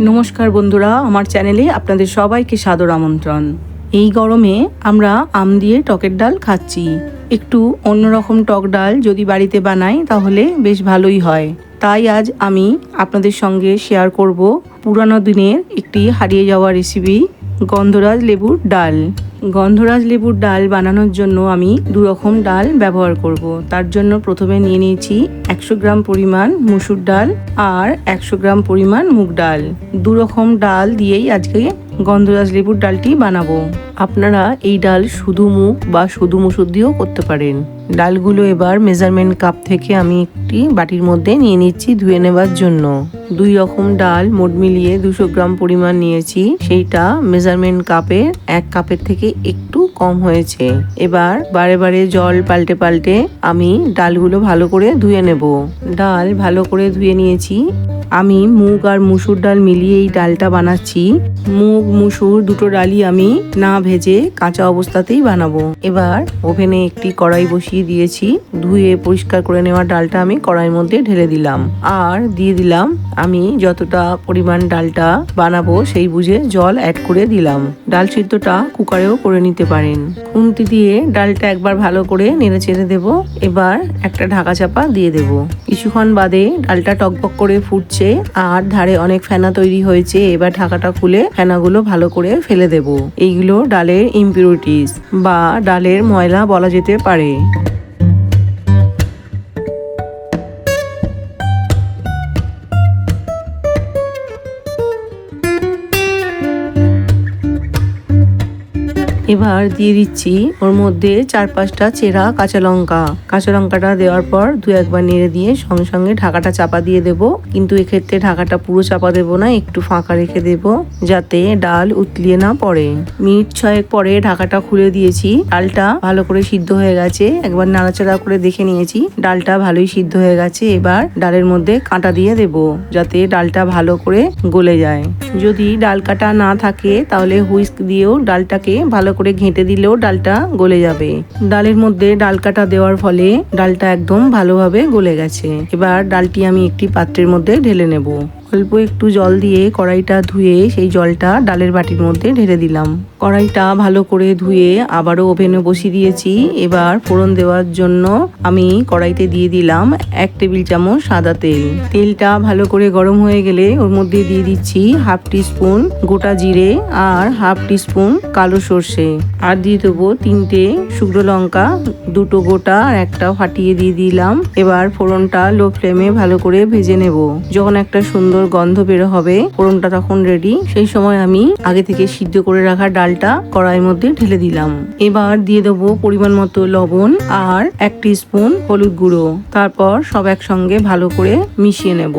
নমস্কার বন্ধুরা, আমার চ্যানেলে আপনাদের সবাইকে সাদর আমন্ত্রণ। এই গরমে আমরা আম দিয়ে টকের ডাল খাচ্ছি। একটু অন্যরকম টক ডাল যদি বাড়িতে বানাই তাহলে বেশ ভালোই হয়। তাই আজ আমি আপনাদের সঙ্গে শেয়ার করব পুরানো দিনের একটি হারিয়ে যাওয়া রেসিপি গন্ধরাজ লেবুর ডাল। গন্ধরাজ লেবুর ডাল বানানোর জন্য আমি দু রকম ডাল ব্যবহার করব। তার জন্য প্রথমে নিয়ে নিয়েছি একশো গ্রাম পরিমাণ মুসুর ডাল আর একশো গ্রাম পরিমাণ মুগ ডাল। দুরকম ডাল দিয়েই আজকে গন্ধরাজ লেবুর ডালটি বানাবো। আপনারা এই ডাল শুধু মুখ বা শুধু মুসুর দিয়েও করতে পারেন। ডালগুলো এবার মেজারমেন্ট কাপ থেকে আমি একটি বাটির মধ্যে নিয়ে নিচ্ছি ধুয়ে নেবার জন্য। দুই রকম ডাল মোট মিলিয়ে দুশো গ্রাম পরিমাণ নিয়েছি। সেইটা মেজারমেন্ট কাপে এক কাপের থেকে একটু কম হয়েছে। এবার বারে বারে জল পাল্টে পাল্টে আমি ডালগুলো ভালো করে ধুয়ে নেব। ডাল ভালো করে ধুয়ে নিয়েছি। আমি মুগ আর মুসুর ডাল মিলিয়ে এই ডালটা বানাচ্ছি। মুগ, মুসুর দুটো ডালই আমি না ভেজে কাঁচা অবস্থাতেই বানাবো। এবার ওভেনে একটি কড়াই বসিয়ে দিয়েছি। ধুয়ে পরিষ্কার করে নেওয়া ডালটা আমি কড়াইয়ের মধ্যে ঢেলে দিলাম। আর দিয়ে দিলাম, আমি যতটা পরিমাণ ডালটা বানাবো সেই বুঝে জল অ্যাড করে দিলাম। ডাল সিদ্ধটা কুকারেও করে নিতে পারেন। খুন্তি দিয়ে ডালটা একবার ভালো করে নেড়ে চেড়ে দেবো। এবার একটা ঢাকা চাপা দিয়ে দেব। কিছুক্ষণ বাদে ডালটা টকবক করে ফুটছে আর ধারে অনেক ফেনা তৈরি হয়েছে। এবার ঢাকাটা খুলে ফেনাগুলো ভালো করে ফেলে দেব। এইগুলো ডালের ইম্পিউরিটিস বা ডালের ময়লা বলা যেতে পারে। এবার দিয়ে দিচ্ছি ওর মধ্যে চার পাঁচটা চেরা কাঁচা লঙ্কা। কাঁচা লঙ্কাটা দেওয়ার পর দু একবার নেড়ে দিয়ে সঙ্গে সঙ্গে ঢাকাটা চাপা দিয়ে দেব। কিন্তু এক্ষেত্রে ঢাকাটা পুরো চাপা দেব না, একটু ফাঁকা রেখে দেব যাতে ডাল উতলিয়ে না পড়ে। মিনিট ছয়েক পরে ঢাকাটা খুলে দিয়েছি। ডালটা ভালো করে সিদ্ধ হয়ে গেছে। একবার নাড়াচাড়া করে দেখে নিয়েছি, ডালটা ভালোই সিদ্ধ হয়ে গেছে। এবার ডালের মধ্যে কাঁটা দিয়ে দেব যাতে ডালটা ভালো করে গলে যায়। যদি ডাল কাটা না থাকে, তাহলে হুইস্ক দিয়েও ডালটাকে ভালো করে ঘেঁটে দিলেও ডালটা গলে যাবে। ডালের মধ্যে ডাল কাটা দেওয়ার ফলে ডালটা একদম ভালোভাবে গলে গেছে। এবার ডালটি আমি একটি পাত্রের মধ্যে ঢেলে নেব। অল্প একটু জল দিয়ে কড়াইটা ধুয়ে সেই জলটা ডালের বাটির মধ্যে ঢেলে দিলাম। কড়াইটা ভালো করে ধুয়ে আবারও ওভেনে বসিয়ে দিয়েছি। এবার ফোড়ন দেওয়ার জন্য আমি কড়াইতে দিয়ে দিলাম এক টেবিল চামচ সাদা তেল। তেলটা ভালো করে গরম হয়ে গেলে ওর মধ্যে দিয়ে দিচ্ছি হাফ টি স্পুন গোটা জিরে আর হাফ টি স্পুন কালো সর্ষে। আর দিয়ে দেবো তিনটে শুকনো লঙ্কা, দুটো গোটা আর একটা ফাটিয়ে দিয়ে দিলাম। এবার ফোড়নটা লো ফ্লেমে ভালো করে ভেজে নেব। যখন একটা সুন্দর গন্ধ বের হবে, ফোড়নটা তখন রেডি সেই সময় আমি আগে থেকে সিদ্ধ করে রাখা ডালটা কড়াইয়ের মধ্যে ঢেলে দিলাম। এবার দিয়ে দেবো পরিমাণ মতো লবণ আর এক স্পুন হলুদ গুঁড়ো। তারপর সব একসঙ্গে ভালো করে মিশিয়ে নেব।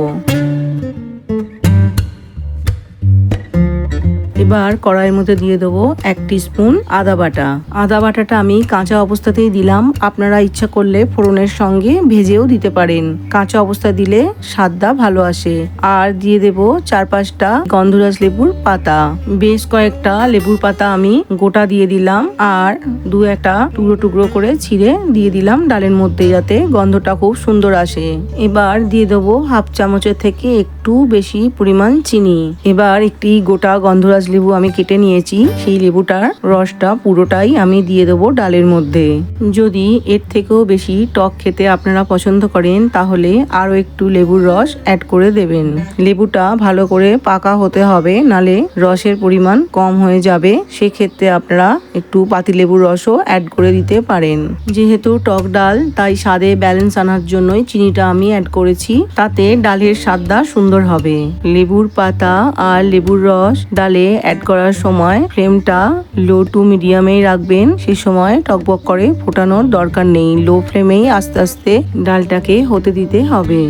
এবার কড়াইয়ের মধ্যে দিয়ে দেবো এক স্পুন আদা বাটা। আদা বাটাটা আমি কাঁচা অবস্থাতেই দিলাম। আপনারা ইচ্ছা করলে ফোড়নের সঙ্গে ভেজেও দিতে পারেন। কাঁচা অবস্থা দিলে স্বাদটা ভালো আসে। আর দিয়ে দেব চার পাঁচটা গন্ধরাজ লেবুর পাতা। বেশ কয়েকটা লেবুর পাতা আমি গোটা দিয়ে দিলাম। আর দু একটা টুকরো টুকরো করে ছিঁড়ে দিয়ে দিলাম ডালের মধ্যে যাতে গন্ধটা খুব সুন্দর আসে। এবার দিয়ে দেবো হাফ চামচের থেকে একটু বেশি পরিমাণ চিনি। এবার একটি গোটা গন্ধরাজ লেবু আমি কেটে নিয়েছি। সেই লেবুটার রসটা পুরোটাই আমি দিয়ে দেবো ডালের মধ্যে। যদি এর থেকেও বেশি টক খেতে আপনারা পছন্দ করেন, তাহলে আরও একটু লেবুর রস অ্যাড করে দেবেন। লেবুটা ভালো করে পাকা হতে হবে, নালে রসের পরিমাণ কম হয়ে যাবে। সেক্ষেত্রে আপনারা একটু পাতিলেবুর রসও অ্যাড করে দিতে পারেন। যেহেতু টক ডাল, তাই স্বাদে ব্যালেন্স আনার জন্যই চিনিটা আমি অ্যাড করেছি। তাতে ডালের স্বাদটা সুন্দর হবে। লেবুর পাতা আর লেবুর রস ডালে অ্যাড করার সময় ফ্লেমটা লো টু মিডিয়ামেই রাখবেন। সে সময় টকবক করে ফোটানোর দরকার নেই। লো ফ্লেমেই আস্তে আস্তে ডালটাকে হতে দিতে হবে।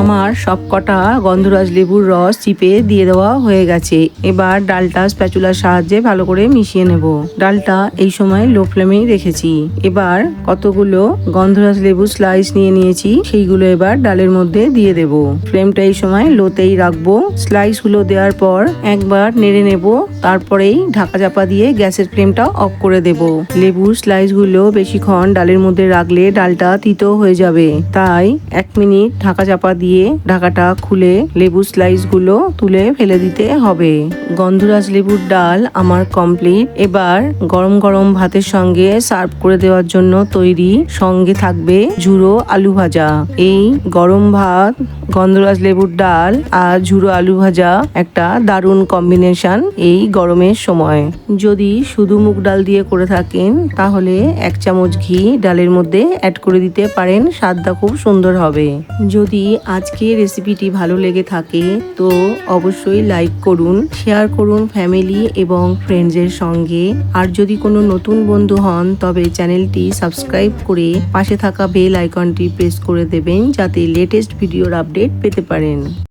আমার আমার সব কটা গন্ধরাজ লেবুর রস চিপে দিয়ে দেওয়া হয়ে গেছে। এবার ডালটা স্প্যাচুলার সাহায্যে ভালো করে মিশিয়ে নেব। ডালটা এই সময় লো ফ্লেমেই রেখেছি। এবার কতগুলো গন্ধরাজ লেবু স্লাইস নিয়ে নিয়েছি, সেইগুলো এবার ডালের মধ্যে দিয়ে দেব। ফ্লেমটা এই সময় লোতেই রাখব। স্লাইসগুলো দেওয়ার পর একবার নেড়ে নেব। তারপরেই ঢাকা চাপা দিয়ে গ্যাসের ফ্লেমটা অফ করে দেব। লেবুর স্লাইসগুলো বেশিক্ষণ ডালের মধ্যে রাখলে ডালটা তিতো হয়ে যাবে। তাই এক মিনিট ঢাকা চাপা দিয়ে ঢাকাটা খুলে লেবু স্লাইসগুলো তুলে ফেলে দিতে হবে। গন্ধরাজ লেবুর ডাল আমার কমপ্লিট এবার গরম গরম ভাতের সঙ্গে সার্ভ করে দেওয়ার জন্য তৈরি সঙ্গে থাকবে ঝুড়ো আলু ভাজা। এই গরম ভাত, গন্ধরাজ লেবুর ডাল আর ঝুড়ো আলু ভাজা একটা দারুণ কম্বিনেশন এই গরমের সময়। যদি শুধু মুগ ডাল দিয়ে করে থাকেন, তাহলে এক চামচ ঘি ডালের মধ্যে অ্যাড করে দিতে পারেন, স্বাদটা খুব সুন্দর হবে। যদি আজকে রেসিপিটি ভালো লেগে থাকে, তো অবশ্যই লাইক করুন শেয়ার করুন ফ্যামিলি এবং ফ্রেন্ডসের সঙ্গে। আর যদি কোনো নতুন বন্ধু হন, তবে চ্যানেলটি সাবস্ক্রাইব করে পাশে থাকা বেল আইকনটি প্রেস করে দেবেন, যাতে লেটেস্ট ভিডিওর আপডেট পেতে পারেন।